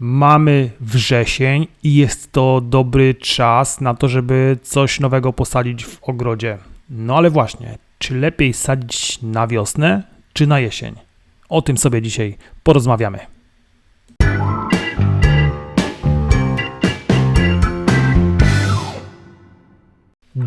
Mamy wrzesień i jest to dobry czas na to, żeby coś nowego posadzić w ogrodzie. No ale właśnie, czy lepiej sadzić na wiosnę, czy na jesień? O tym sobie dzisiaj porozmawiamy.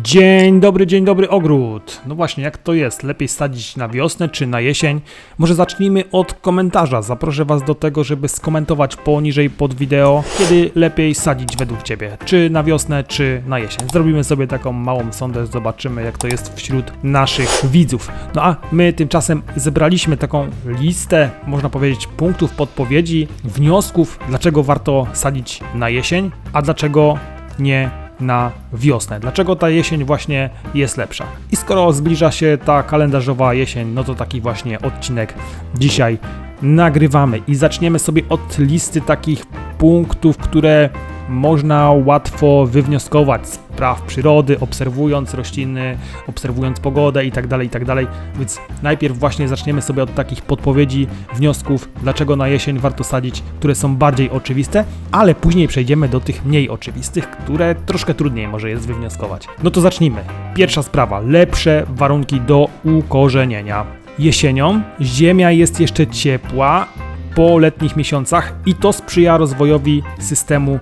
Dzień dobry, dzień dobry ogród. No właśnie, jak to jest? Lepiej sadzić na wiosnę czy na jesień? Może zacznijmy od komentarza. Zaproszę Was do tego, żeby skomentować poniżej pod wideo, kiedy lepiej sadzić według Ciebie. Czy na wiosnę, czy na jesień. Zrobimy sobie taką małą sondę, zobaczymy jak to jest wśród naszych widzów. No a my tymczasem zebraliśmy taką listę, można powiedzieć, punktów, podpowiedzi, wniosków, dlaczego warto sadzić na jesień, a dlaczego nie na wiosnę. Dlaczego ta jesień właśnie jest lepsza? I skoro zbliża się ta kalendarzowa jesień, no to taki właśnie odcinek dzisiaj nagrywamy i zaczniemy sobie od listy takich punktów, które można łatwo wywnioskować z praw przyrody, obserwując rośliny, obserwując pogodę itd., tak itd. Tak Więc najpierw właśnie zaczniemy sobie od takich podpowiedzi, wniosków, dlaczego na jesień warto sadzić, które są bardziej oczywiste, ale później przejdziemy do tych mniej oczywistych, które troszkę trudniej może jest wywnioskować. No to zacznijmy. Pierwsza sprawa, lepsze warunki do ukorzenienia. Jesienią ziemia jest jeszcze ciepła, po letnich miesiącach i to sprzyja rozwojowi systemu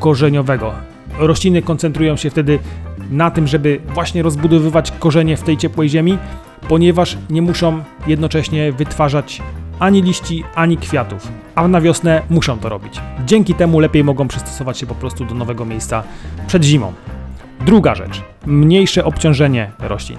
korzeniowego. Rośliny koncentrują się wtedy na tym, żeby właśnie rozbudowywać korzenie w tej ciepłej ziemi, ponieważ nie muszą jednocześnie wytwarzać ani liści, ani kwiatów, a na wiosnę muszą to robić. Dzięki temu lepiej mogą przystosować się po prostu do nowego miejsca przed zimą. Druga rzecz, mniejsze obciążenie roślin.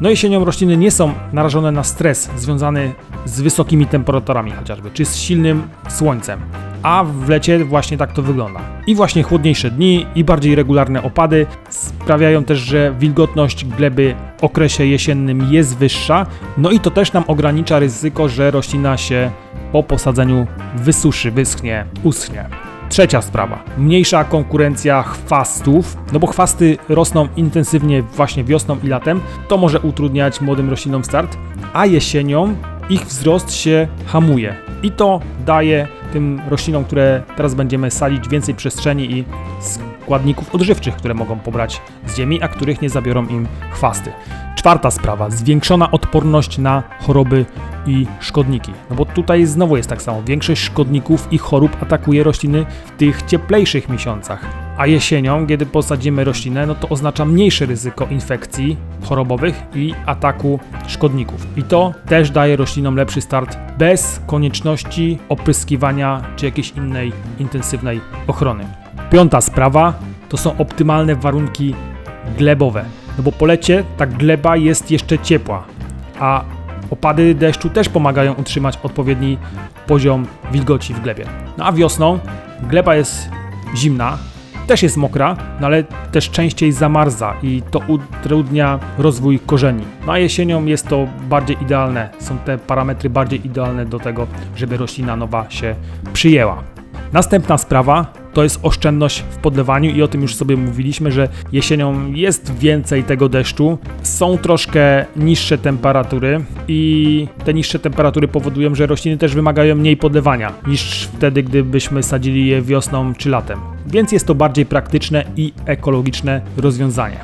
No jesienią rośliny nie są narażone na stres związany z wysokimi temperaturami chociażby, czy z silnym słońcem. A w lecie właśnie tak to wygląda. I właśnie chłodniejsze dni i bardziej regularne opady sprawiają też, że wilgotność gleby w okresie jesiennym jest wyższa. No i to też nam ogranicza ryzyko, że roślina się po posadzeniu wysuszy, wyschnie, uschnie. Trzecia sprawa. Mniejsza konkurencja chwastów, no bo chwasty rosną intensywnie właśnie wiosną i latem. To może utrudniać młodym roślinom start, a jesienią ich wzrost się hamuje. I to daje tym roślinom, które teraz będziemy sadzić, więcej przestrzeni i składników odżywczych, które mogą pobrać z ziemi, a których nie zabiorą im chwasty. Czwarta sprawa, zwiększona odporność na choroby i szkodniki. No bo tutaj znowu jest tak samo. Większość szkodników i chorób atakuje rośliny w tych cieplejszych miesiącach. A jesienią, kiedy posadzimy roślinę, no to oznacza mniejsze ryzyko infekcji chorobowych i ataku szkodników. I to też daje roślinom lepszy start bez konieczności opryskiwania czy jakiejś innej intensywnej ochrony. Piąta sprawa to są optymalne warunki glebowe. No bo po lecie ta gleba jest jeszcze ciepła, a opady deszczu też pomagają utrzymać odpowiedni poziom wilgoci w glebie. No a wiosną gleba jest zimna, też jest mokra, no ale też częściej zamarza i to utrudnia rozwój korzeni. No a jesienią jest to bardziej idealne, są te parametry bardziej idealne do tego, żeby roślina nowa się przyjęła. Następna sprawa to jest oszczędność w podlewaniu i o tym już sobie mówiliśmy, że jesienią jest więcej tego deszczu, są troszkę niższe temperatury i te niższe temperatury powodują, że rośliny też wymagają mniej podlewania niż wtedy, gdybyśmy sadzili je wiosną czy latem. Więc jest to bardziej praktyczne i ekologiczne rozwiązanie.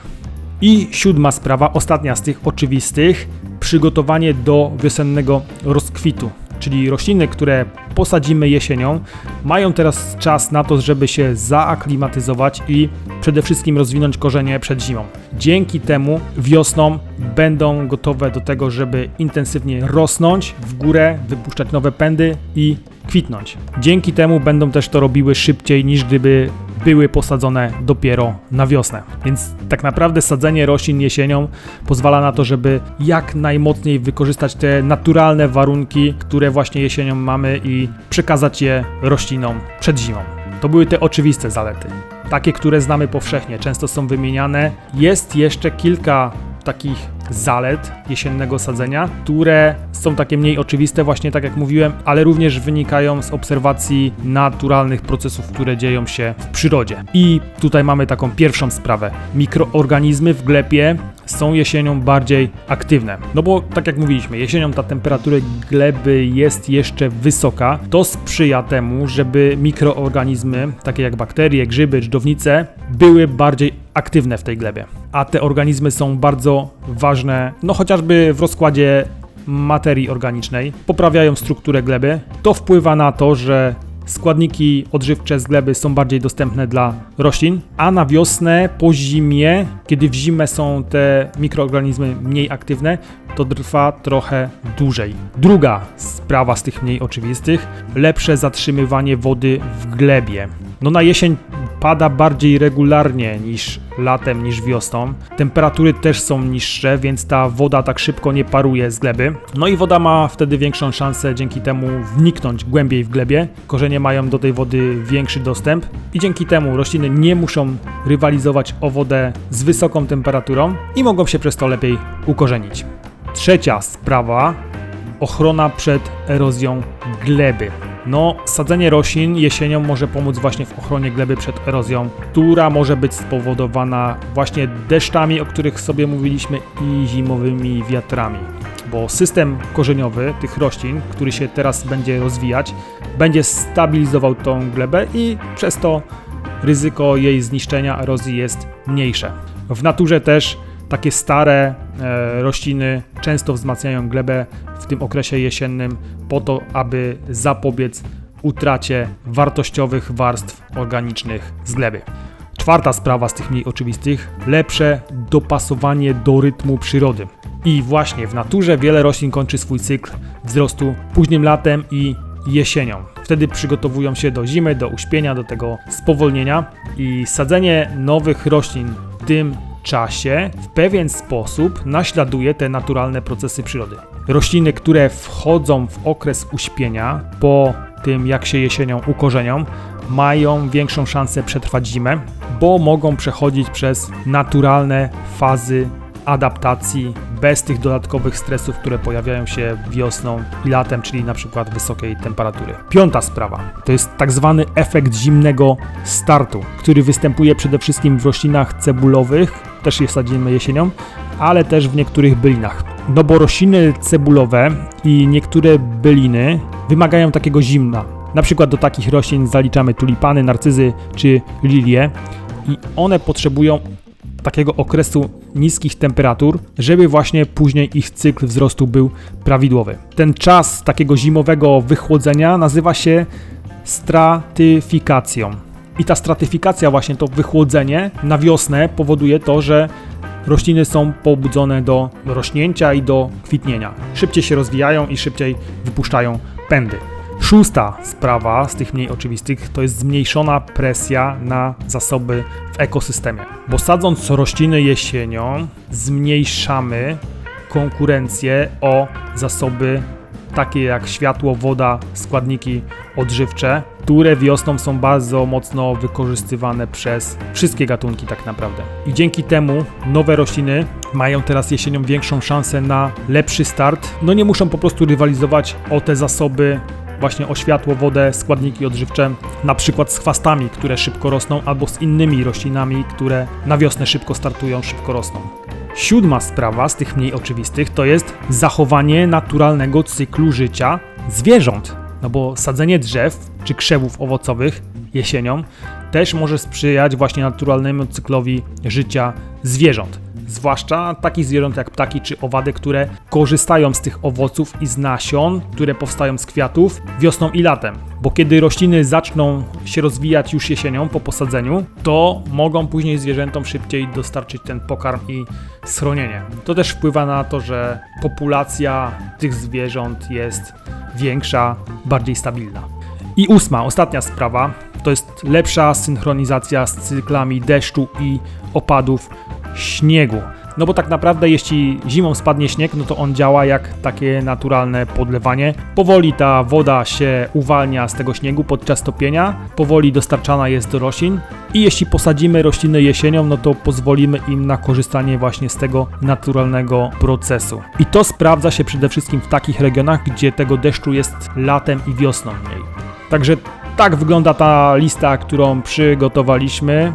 I siódma sprawa, ostatnia z tych oczywistych, przygotowanie do wiosennego rozkwitu czyli rośliny, które posadzimy jesienią, mają teraz czas na to, żeby się zaaklimatyzować i przede wszystkim rozwinąć korzenie przed zimą. Dzięki temu wiosną będą gotowe do tego, żeby intensywnie rosnąć w górę, wypuszczać nowe pędy i kwitnąć. Dzięki temu będą też to robiły szybciej niż gdyby były posadzone dopiero na wiosnę. Więc tak naprawdę sadzenie roślin jesienią pozwala na to, żeby jak najmocniej wykorzystać te naturalne warunki, które właśnie jesienią mamy i przekazać je roślinom przed zimą. To były te oczywiste zalety. Takie, które znamy powszechnie, często są wymieniane. Jest jeszcze kilka takich zalet jesiennego sadzenia, które są takie mniej oczywiste, właśnie tak jak mówiłem, ale również wynikają z obserwacji naturalnych procesów, które dzieją się w przyrodzie. I tutaj mamy taką pierwszą sprawę. Mikroorganizmy w glebie są jesienią bardziej aktywne. No bo tak jak mówiliśmy, jesienią ta temperatura gleby jest jeszcze wysoka. To sprzyja temu, żeby mikroorganizmy, takie jak bakterie, grzyby, dżdżownice, były bardziej aktywne w tej glebie. A te organizmy są bardzo ważne, no chociażby w rozkładzie materii organicznej, poprawiają strukturę gleby. To wpływa na to, że składniki odżywcze z gleby są bardziej dostępne dla roślin, a na wiosnę, po zimie, kiedy w zimę są te mikroorganizmy mniej aktywne, to trwa trochę dłużej. Druga sprawa z tych mniej oczywistych, lepsze zatrzymywanie wody w glebie. No na jesień pada bardziej regularnie niż latem, niż wiosną. Temperatury też są niższe, więc ta woda tak szybko nie paruje z gleby. No i woda ma wtedy większą szansę dzięki temu wniknąć głębiej w glebie. Korzenie mają do tej wody większy dostęp i dzięki temu rośliny nie muszą rywalizować o wodę z wysoką temperaturą i mogą się przez to lepiej ukorzenić. Trzecia sprawa ochrona przed erozją gleby. No, sadzenie roślin jesienią może pomóc właśnie w ochronie gleby przed erozją, która może być spowodowana właśnie deszczami, o których sobie mówiliśmy, i zimowymi wiatrami. Bo system korzeniowy tych roślin, który się teraz będzie rozwijać, będzie stabilizował tą glebę i przez to ryzyko jej zniszczenia, erozji jest mniejsze. W naturze też takie stare rośliny często wzmacniają glebę w tym okresie jesiennym po to, aby zapobiec utracie wartościowych warstw organicznych z gleby. Czwarta sprawa z tych mniej oczywistych lepsze dopasowanie do rytmu przyrody. I właśnie w naturze wiele roślin kończy swój cykl wzrostu późnym latem i jesienią. Wtedy przygotowują się do zimy, do uśpienia, do tego spowolnienia i sadzenie nowych roślin w tym czasie w pewien sposób naśladuje te naturalne procesy przyrody. Rośliny, które wchodzą w okres uśpienia po tym, jak się jesienią ukorzenią, mają większą szansę przetrwać zimę, bo mogą przechodzić przez naturalne fazy adaptacji bez tych dodatkowych stresów, które pojawiają się wiosną i latem, czyli na przykład wysokiej temperatury. Piąta sprawa to jest tak zwany efekt zimnego startu, który występuje przede wszystkim w roślinach cebulowych, też je sadzimy jesienią, ale też w niektórych bylinach. No bo rośliny cebulowe i niektóre byliny wymagają takiego zimna. Na przykład do takich roślin zaliczamy tulipany, narcyzy czy lilie i one potrzebują takiego okresu niskich temperatur, żeby właśnie później ich cykl wzrostu był prawidłowy. Ten czas takiego zimowego wychłodzenia nazywa się stratyfikacją. I ta stratyfikacja, właśnie to wychłodzenie na wiosnę powoduje to, że rośliny są pobudzone do rośnięcia i do kwitnienia. Szybciej się rozwijają i szybciej wypuszczają pędy. Szósta sprawa z tych mniej oczywistych to jest zmniejszona presja na zasoby w ekosystemie. Bo sadząc rośliny jesienią, zmniejszamy konkurencję o zasoby takie jak światło, woda, składniki odżywcze, które wiosną są bardzo mocno wykorzystywane przez wszystkie gatunki tak naprawdę. I dzięki temu nowe rośliny mają teraz jesienią większą szansę na lepszy start. No nie muszą po prostu rywalizować o te zasoby właśnie o światło, wodę, składniki odżywcze, na przykład z chwastami, które szybko rosną, albo z innymi roślinami, które na wiosnę szybko startują, szybko rosną. Siódma sprawa z tych mniej oczywistych to jest zachowanie naturalnego cyklu życia zwierząt. No bo sadzenie drzew czy krzewów owocowych jesienią też może sprzyjać właśnie naturalnemu cyklowi życia zwierząt zwłaszcza takich zwierząt jak ptaki czy owady, które korzystają z tych owoców i z nasion, które powstają z kwiatów wiosną i latem. Bo kiedy rośliny zaczną się rozwijać już jesienią po posadzeniu, to mogą później zwierzętom szybciej dostarczyć ten pokarm i schronienie. To też wpływa na to, że populacja tych zwierząt jest większa, bardziej stabilna. I ósma, ostatnia sprawa, to jest lepsza synchronizacja z cyklami deszczu i opadów śniegu. No bo tak naprawdę jeśli zimą spadnie śnieg, no to on działa jak takie naturalne podlewanie. Powoli ta woda się uwalnia z tego śniegu podczas topienia, powoli dostarczana jest do roślin i jeśli posadzimy rośliny jesienią, no to pozwolimy im na korzystanie właśnie z tego naturalnego procesu. I to sprawdza się przede wszystkim w takich regionach, gdzie tego deszczu jest latem i wiosną mniej. Także tak wygląda ta lista, którą przygotowaliśmy.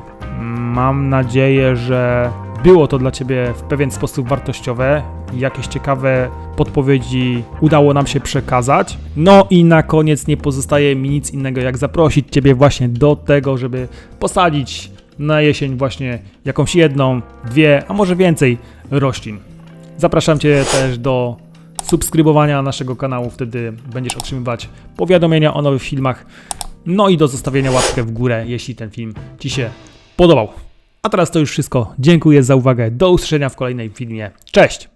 Mam nadzieję, że było to dla Ciebie w pewien sposób wartościowe, jakieś ciekawe podpowiedzi udało nam się przekazać. No i na koniec nie pozostaje mi nic innego, jak zaprosić Ciebie właśnie do tego, żeby posadzić na jesień właśnie jakąś jedną, dwie, a może więcej roślin. Zapraszam Cię też do subskrybowania naszego kanału, wtedy będziesz otrzymywać powiadomienia o nowych filmach. No i do zostawienia łapkę w górę, jeśli ten film Ci się podobał. A teraz to już wszystko. Dziękuję za uwagę. Do usłyszenia w kolejnym filmie. Cześć!